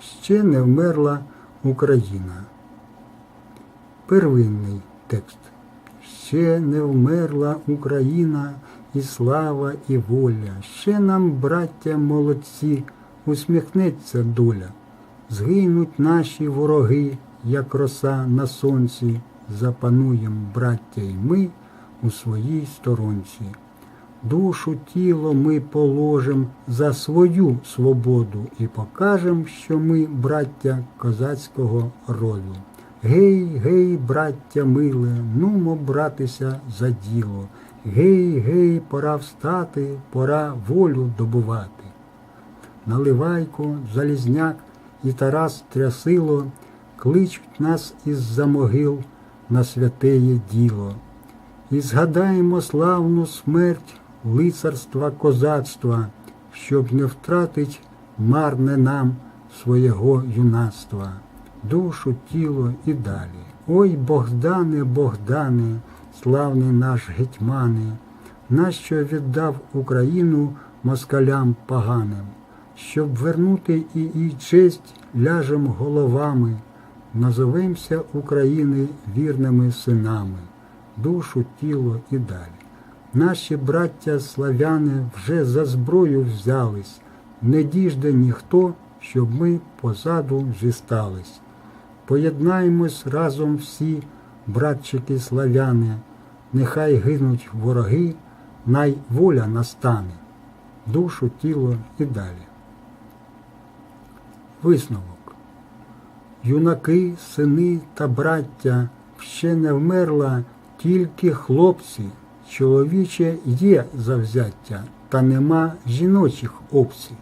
ще не вмерла Україна. Первинний текст. Ще не вмерла Україна, і слава, і воля. Ще нам, браття молодці, усміхнеться доля. Згинуть наші вороги, як роса на сонці, запануєм, браття, й ми у своїй сторонці. Душу тіло ми положим за свою свободу і покажем, що ми браття козацького роду. Гей, гей, браття миле, нумо братися за діло. Гей, гей, пора встати, пора волю добувати. Наливайко, Залізняк і Тарас Трясило кличуть нас із-за могил на святеє діло. І згадаємо славну смерть лицарства козацтва, щоб не втратить марне нам свого юнацтва, душу, тіло і далі. Ой, Богдане, Богдане, славний наш гетьмане, нащо віддав Україну москалям поганим, щоб вернути і їй честь ляжем головами, назовемся України вірними синами, душу, тіло і далі. Наші браття славяни вже за зброю взялись, не діжде ніхто, щоб ми позаду зістались. Поєднаємось разом всі, братчики славяни, нехай гинуть вороги, най воля настане, душу, тіло і далі. Висновок. Юнаки, сини та браття ще не вмерла тільки хлопці. Чоловіче є завзяття, та нема жіночих опцій.